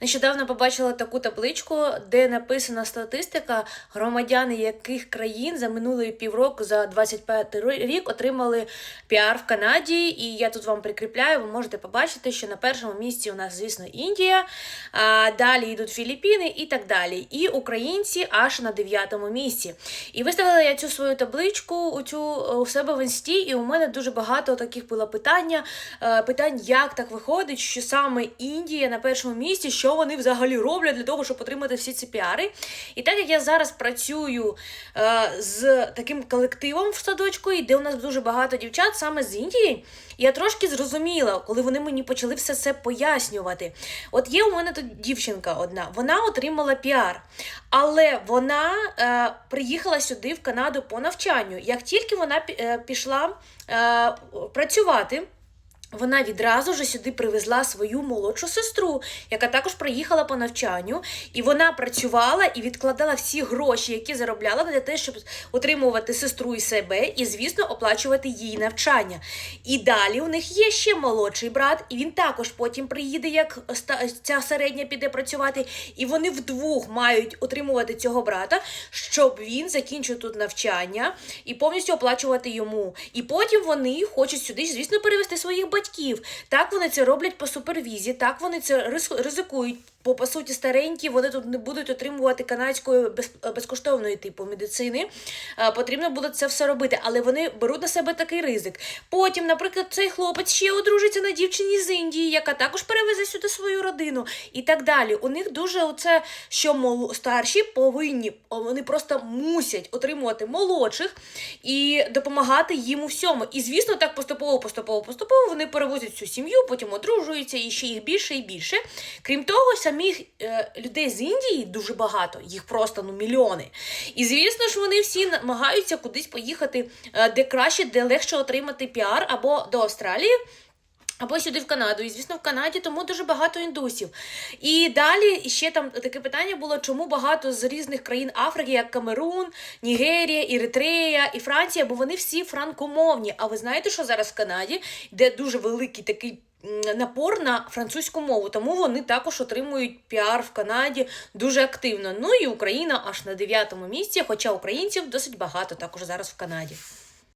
Нещодавно побачила таку табличку, де написана статистика громадяни яких країн за минулий півроку за 25 рік отримали піар в Канаді. І я тут вам прикріпляю. Ви можете побачити, що на першому місці у нас, звісно, Індія, а далі йдуть Філіппіни і так далі. І українці аж на дев'ятому місці. І виставила я цю свою табличку у цю у себе в інсті, і у мене дуже багато таких було питання. е, Питань, як так виходить, що саме Індія на першому місці, що вони взагалі роблять для того, щоб отримати всі ці піари. І так як я зараз працюю е, з таким колективом в садочку, і де у нас дуже багато дівчат саме з Індії, я трошки зрозуміла, коли вони мені почали все це пояснювати. От є у мене тут дівчинка одна, вона отримала піар, але вона е, приїхала сюди в Канаду по навчанню. Як тільки вона е, пішла е, працювати. Вона відразу ж сюди привезла свою молодшу сестру, яка також приїхала по навчанню, і вона працювала і відкладала всі гроші, які заробляла для того, щоб утримувати сестру і себе, і, звісно, оплачувати її навчання. І далі у них є ще молодший брат, і він також потім приїде, як ця середня піде працювати. І вони вдвох мають отримувати цього брата, щоб він закінчив тут навчання і повністю оплачувати йому. І потім вони хочуть сюди, звісно, перевести своїх батьків. Так вони це роблять по супервізі, так вони це ризикують. Бо по суті старенькі вони тут не будуть отримувати канадської без, безкоштовної типу медицини. Е, Потрібно буде це все робити, але вони беруть на себе такий ризик. Потім, наприклад, цей хлопець ще одружиться на дівчині з Індії, яка також перевезе сюди свою родину, і так далі. У них дуже оце, що мол... старші повинні, вони просто мусять отримувати молодших і допомагати їм у всьому. І звісно, так поступово, поступово, поступово вони перевозять всю сім'ю, потім одружуються і ще їх більше і більше. Крім того, самих е, людей з Індії дуже багато, їх просто ну мільйони. І звісно ж, вони всі намагаються кудись поїхати, е, де краще, де легше отримати піар або до Австралії. Або сюди в Канаду. І, звісно, в Канаді тому дуже багато індусів. І далі ще там таке питання було, чому багато з різних країн Африки, як Камерун, Нігерія, Еритрея і Франція, бо вони всі франкомовні. А ви знаєте, що зараз в Канаді, де дуже великий такий напор на французьку мову, тому вони також отримують піар в Канаді дуже активно. Ну і Україна аж на дев'ятому місці, хоча українців досить багато також зараз в Канаді.